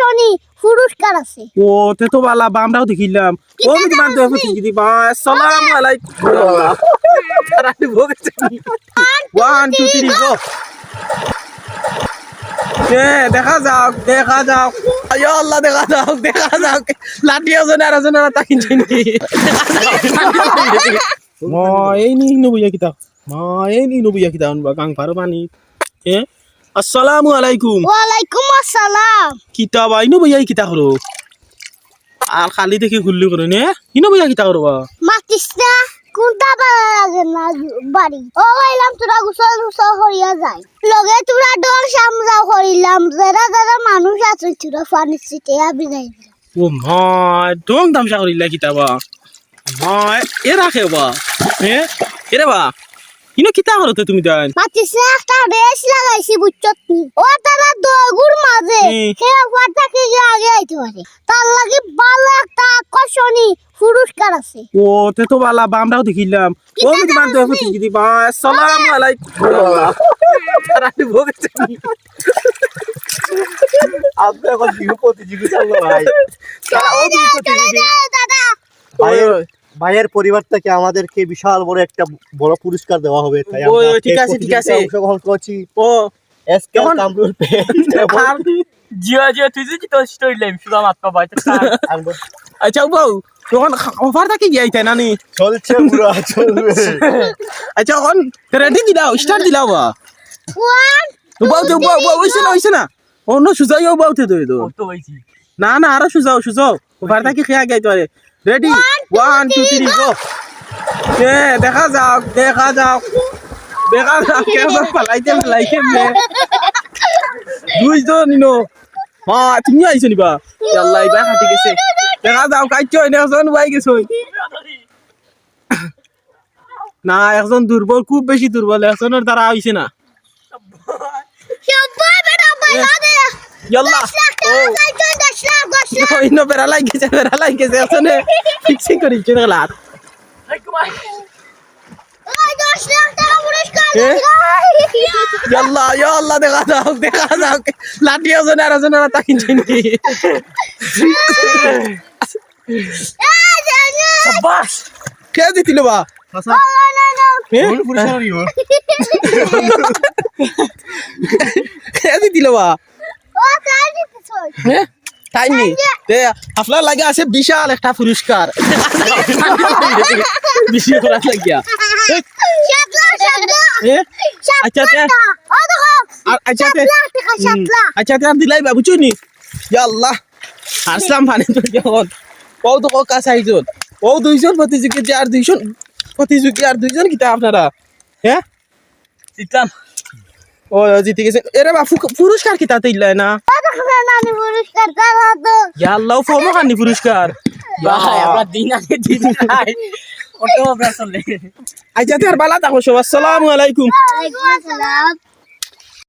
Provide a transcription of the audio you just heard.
আকর্ষণী পুরস্কার আছে ও তে তো বালা বামরাও দেখিলাম ও কিন্তু মানতে হবে ঠিক দিবা আসসালামু আলাইকুম গো দেখা যাও দেখা যাও আয় আল্লাহ দেখা যাও দেখা যাও লাঠি ওজন আর ওজন আর তাকিন চিনি মা এই নি নবুয়া কিতা মা এই নি নবুয়া কিতা গাং পারো পানি এ আসসালামু আলাইকুম। ওয়ালাইকুম আসসালাম। কিতা বা ইনো বইয়া কিতা করো। আর খালি দেখি ঘুরলি করে নে। ইনো বইয়া কিতা করবা। মাতিস না কোনটা ভালো লাগে না বাড়ি? ও গাইলাম তোরা গুসল গুসল করিয়া যাই। লগে তোরা ডর সামজা করিলাম। যারা যারা মানুষ আছে তোরা পানি সিটে আবি যাই ও মা ডং তামসা করিলা কিতা বা মা এ রাখে বা। হে এরে বা। ইনো কিতা করতে তুমি তাই? মাতিস না একটা রেস লাগাইছি বুঝছত ও তারা দগুর মাঝে। সে ফাটা কি আগে আইতে পারে। তার লাগি ভালো একটা আকর্ষণী পুরস্কার আছে। ও তে তো বালা বামরাও দেখিলাম। ও কিন্তু মানতে হবে ঠিক দিবা আসসালামু আলাইকুম। তারাটি ভোগেছে আপনি এখন বিহু প্রতিযোগিতা হলো ভাই। তারা ও বিহু দাদা। ভাইয়ের ভাইয়ের পরিবার থেকে আমাদেরকে বিশাল বড় একটা বড় পুরস্কার দেওয়া হবে তাই আমরা ঠিক আছে, ঠিক আছে। অংশগ্রহণ করছি। ও এসকে এখন- কামরুল জিও তুই যে তোর স্টোরি লাইম শুধু মাত্র বাইতে আচ্ছা বউ তখন অফার থাকি গিয়ে তাই নানি? চলছে পুরো চলবে। আচ্ছা এখন রেডি দিলাও স্টার্ট দিলাও বা? ওয়ান বউ তো বউ বউ হইছে না হইছে না? অন্য সুজাইও বউতে দই তো। তো হইছি। না না আরও সুজাও সুজাও। অফার থাকি খেয়া গাই তোরে ready one two three go এ দেখা যাও দেখা যাও দেখা যাও কেমন পালাইতে পালাইতে মে। দুইজন নিনো মা তুমি আইছো নিবা আল্লাহ ইবা হাতি গেছে। দেখা যাও কাইছো একজন বাই গেছো না একজন দুর্বল খুব বেশি দুর্বল একজনের দ্বারা হইছে না। সবাই দে ইয়াল্লা দশ লাখ ও টাকা চাইছো দশ লাখ দশ লাখ ইনো বেড়া লাগিছে বেড়া লাগিছে আসলে ফিক্সিং করিছে না লাত ওই দশ লাখ টাকা পুরস্কার? ইয়াল্লা ইয়াল্লা দেখা যাও দেখা যাও লাঠি ওজন আর ওজন আর তাকিন চিনি বাস কে দিছিল বা? এ? কে? দিছিল বা? এ? তাই নি তে আপনার লাগে আছে বিশাল একটা পুরস্কার। বেশি করার লাগিয়া। এ? আচ্ছা আচ্ছা। আচ্ছা দিলাই বাবু চুনি ইয়াল্লাহ আসলাম মানে তো যখন ও তো কক কাছে আইজন। ও দুইজন প্রতিযোগী আর দুইজন প্রতিযোগী আর দুইজন কিতা আপনারা? হ্যাঁ? ও জিতে গেছে। এরে বা পুরস্কার কিতা দিলাই না? আল্লাহ তারা ফমো খানি পুরস্কার? ভাই আমরা দিন আগে দিন নাই অটো আমরা চলে। আচ্ছা তে আর বালা থাকো সব আসসালামু আলাইকুম।